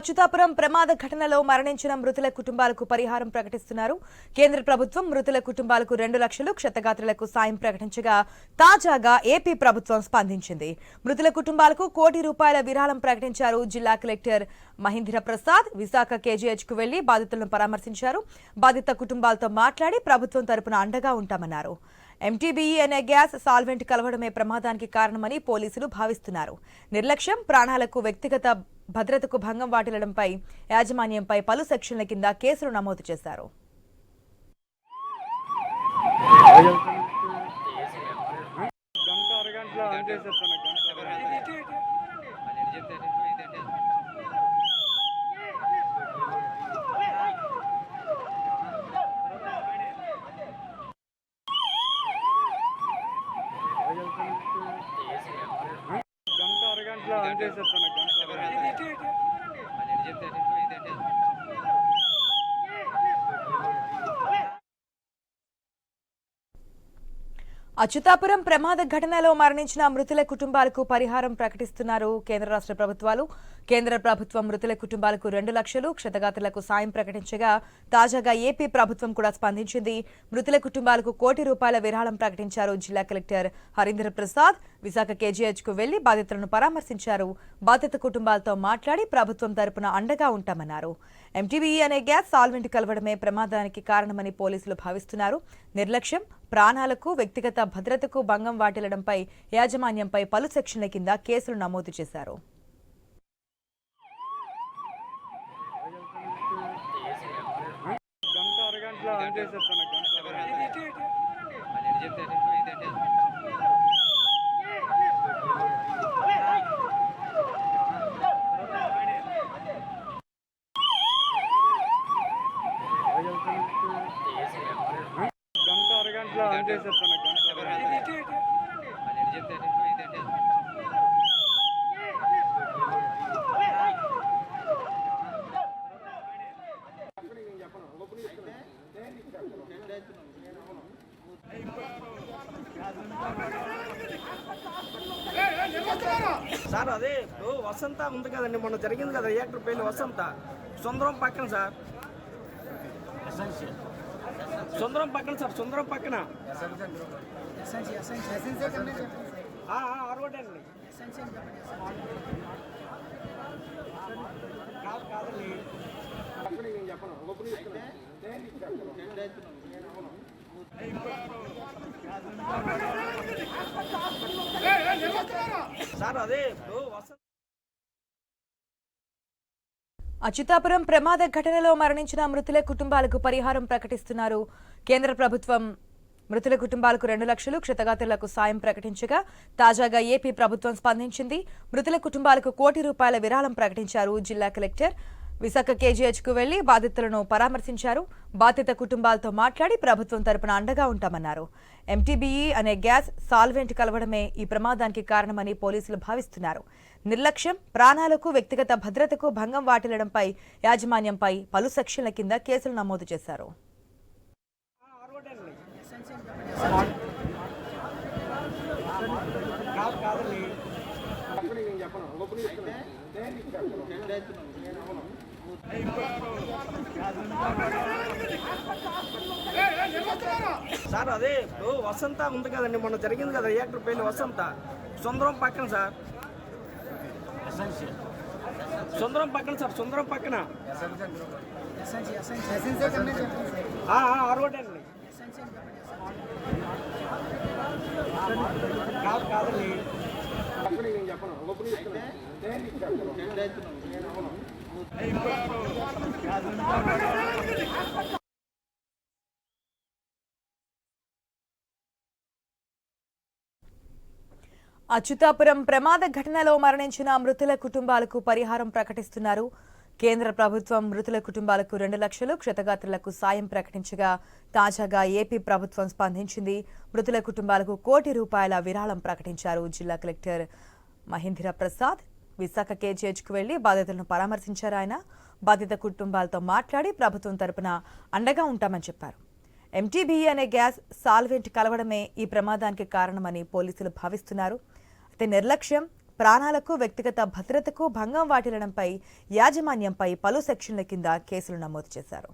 అచ్యుతాపురం ప్రమాద ఘటనలో మరణించిన మృతుల కుటుంబాలకు పరిహారం ప్రకటిస్తున్నారు. కేంద్ర ప్రభుత్వం మృతుల కుటుంబాలకు రెండు లక్షలు క్షతగాత్రులకు సాయం ప్రకటించగా తాజాగా ఏపీ ప్రభుత్వం స్పందించింది. మృతుల కుటుంబాలకు కోటి రూపాయల విరాళం ప్రకటించారు జిల్లా కలెక్టర్ మహేంద్ర ప్రసాద్. విశాఖ కేజీహెచ్కు వెళ్ళి బాధితులను పరామర్శించారు. బాధిత కుటుంబాలతో మాట్లాడి ప్రభుత్వం తరపున అండగా ఉంటామన్నారు. ఎంటీబీఈ అనే గ్యాస్ సాల్వెంట్ కలవడమే ప్రమాదానికి కారణమని పోలీసులు భావిస్తున్నారు. నిర్లక్ష్యం ప్రాణాలకు వ్యక్తిగత భద్రతకు భంగం వాటిల్లడంపై యాజమాన్యంపై పలు సెక్షన్ల కింద కేసులు నమోదు చేశారు. గంట అరగంటలో ఆన్ చేసేస్తాను గంట అరగంట గంట అరగంటలో ఆన్ చేసేస్తాను గంట అరగంట అచ్యుతాపురం ప్రమాద ఘటనలో మరణించిన మృతుల కుటుంబాలకు పరిహారం ప్రకటిస్తున్నారు కేంద్ర రాష్ట్ర ప్రభుత్వాలు. కేంద్ర ప్రభుత్వం మృతుల కుటుంబాలకు రెండు లక్షలు క్షతగాతులకు సాయం ప్రకటించగా తాజాగా ఏపీ ప్రభుత్వం కూడా స్పందించింది. మృతుల కుటుంబాలకు కోటి రూపాయల విరాళం ప్రకటించారు జిల్లా కలెక్టర్ హరీంద్ర ప్రసాద్. విశాఖ కేజీహెచ్కు వెళ్ళి బాధితులను పరామర్శించారు. బాధిత కుటుంబాలతో మాట్లాడి ప్రభుత్వం తరపున అండగా ఉంటామన్నారు. ఎంటీబీఈ అనే గ్యాస్ సాల్వెంట్ కలవడమే ప్రమాదానికి కారణమని పోలీసులు భావిస్తున్నారు. నిర్లక్ష్యం ప్రాణాలకు వ్యక్తిగత భద్రతకు భంగం వాటిల్లడంపై యాజమాన్యంపై పలు సెక్షన్ల కింద కేసులు నమోదు చేశారు. గంట అరగంటలో ఆన్ చేసేస్తాను గంట అరగంట గంట అరగంటలో ఆన్ చేసేస్తాను గంట అరగంట సార్ అదే ఇప్పుడు వసంత ఉంది కదండి మొన్న జరిగింది కదా రియాక్టర్ పేరు వసంత. సుందరం పక్కన సార్. సుందరం పక్కన సార్ సుందరం పక్కన. ఆ, ఆ, ఆరుగోటే అండి కాదు కాదండి. సార్ అదే ఇప్పుడు అచ్యుతాపురం ప్రమాద ఘటనలో మరణించిన మృతుల కుటుంబాలకు పరిహారం ప్రకటిస్తున్నారు. కేంద్ర ప్రభుత్వం మృతుల కుటుంబాలకు రెండు లక్షలు క్షతగాతులకు సాయం ప్రకటించగా తాజాగా ఏపీ ప్రభుత్వం స్పందించింది. మృతుల కుటుంబాలకు కోటి రూపాయల విరాళం ప్రకటించారు జిల్లా కలెక్టర్ విశాఖ కేజీహెచ్కు వెళ్ళి బాధితులను పరామర్శించారు. బాధిత కుటుంబాలతో మాట్లాడి ప్రభుత్వం తరపున అండగా ఉంటామన్నారు. ఎంటీబీఈ అనే గ్యాస్ సాల్వెంట్ కలవడమే ఈ ప్రమాదానికి కారణమని పోలీసులు భావిస్తున్నారు. నిర్లక్ష్యం ప్రాణాలకు వ్యక్తిగత భద్రతకు భంగం వాటిల్లడంపై యాజమాన్యంపై పలు సెక్షన్ల కింద కేసులు నమోదు చేశారు. ఆరుగోటే సార్ అదే ఇప్పుడు వసంత ఉంది కదండి మొన్న జరిగింది కదా రియాక్టర్ పేరు వసంత. సుందరం పక్కన సార్. సుందరం పక్కన సార్ సుందరం పక్కన. ఆ, ఆ, ఆరుగోటే అండి కాదు కాదండి. అచ్యుతాపురం ప్రమాద ఘటనలో మరణించిన మృతుల కుటుంబాలకు పరిహారం ప్రకటిస్తున్నారు. కేంద్ర ప్రభుత్వం మృతుల కుటుంబాలకు రెండు లక్షలు క్షతగాత్రులకు సాయం ప్రకటించగా తాజాగా ఏపీ ప్రభుత్వం స్పందించింది. మృతుల కుటుంబాలకు కోటి రూపాయల విరాళం ప్రకటించారు జిల్లా కలెక్టర్ మహేంద్ర ప్రసాద్ విశాఖ కేజీహెచ్కు వెళ్ళి బాధితులను పరామర్శించారు ఆయన. బాధిత కుటుంబాలతో మాట్లాడి ప్రభుత్వం తరపున అండగా ఉంటామని చెప్పారు. ఎంటీబీఈ అనే గ్యాస్ సాల్వెంట్ కలవడమే ఈ ప్రమాదానికి కారణమని పోలీసులు భావిస్తున్నారు. అయితే నిర్లక్ష్యం ప్రాణాలకు వ్యక్తిగత భద్రతకు భంగం వాటిల్లడంపై యాజమాన్యంపై పలు సెక్షన్ల కింద కేసులు నమోదు చేశారు.